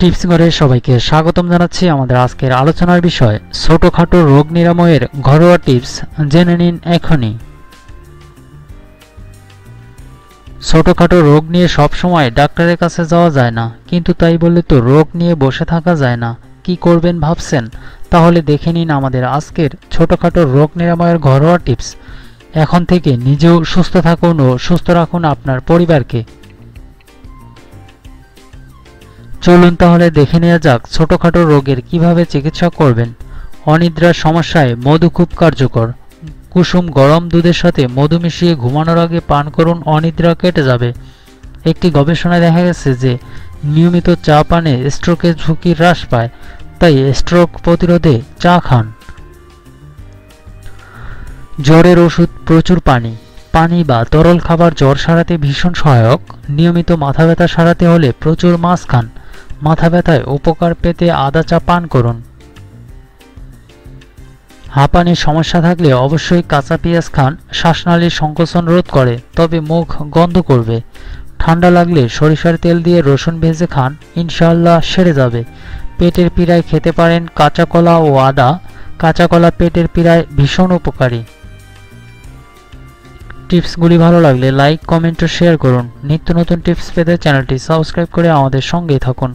Tips ঘরে সবাইকে স্বাগতম জানাচ্ছি আমাদের আজকের আলোচনার বিষয়, ছোটখাটো রোগ নিরাময়ের ঘরোয়া টিপস জেনে নিন এখনই। ছোটখাটো রোগ নিয়ে সব সময় ডাক্তারের কাছে যাওয়া যায় না, কিন্তু তাই বললে তো রোগ নিয়ে বসে থাকা যায় না, কি করবেন ভাবছেন? তাহলে দেখে নিন আমাদের আজকের ছোটখাটো রোগ নিরাময়ের ঘরোয়া টিপস। এখন থেকে নিজেও সুস্থ থাকুন ও সুস্থ রাখুন আপনার পরিবারকে। চলুন তাহলে দেখে নেওয়া যাক ছোটখাটো রোগের কীভাবে চিকিৎসা করবেন। অনিদ্রার সমস্যায় মধু খুব কার্যকর। কুসুম গরম দুধের সাথে মধু মিশিয়ে ঘুমানোর আগে পান করুন, অনিদ্রা কেটে যাবে। একটি গবেষণায় দেখা গেছে যে, নিয়মিত চা পানে স্ট্রোকের ঝুঁকি হ্রাস পায়, তাই স্ট্রোক প্রতিরোধে চা খান। জ্বরের ওষুধ, প্রচুর পানি। পানি বা তরল খাবার জ্বর সারাতে ভীষণ সহায়ক। নিয়মিত মাথা ব্যথা সারাতে হলে প্রচুর মাছ খান। মাথা ব্যথায় উপকার পেতে আদা চা পান করুন। হাঁপানির সমস্যা থাকলে অবশ্যই কাঁচা পেঁয়াজ খান, শ্বাসনালীর সংকোচন রোধ করে, তবে মুখ গন্ধ করবে। ঠান্ডা লাগলে সরিষার তেল দিয়ে রসুন ভেজে খান, ইনশাআল্লাহ সেরে যাবে। পেটের পীড়ায় খেতে পারেন কাঁচা কলা ও আদা। কাঁচা কলা পেটের পীড়ায় ভীষণ উপকারী। টিপসগুলি ভালো লাগলে লাইক, কমেন্ট ও শেয়ার করুন। নিত্য নতুন টিপস পেতে চ্যানেলটি সাবস্ক্রাইব করে আমাদের সঙ্গেই থাকুন।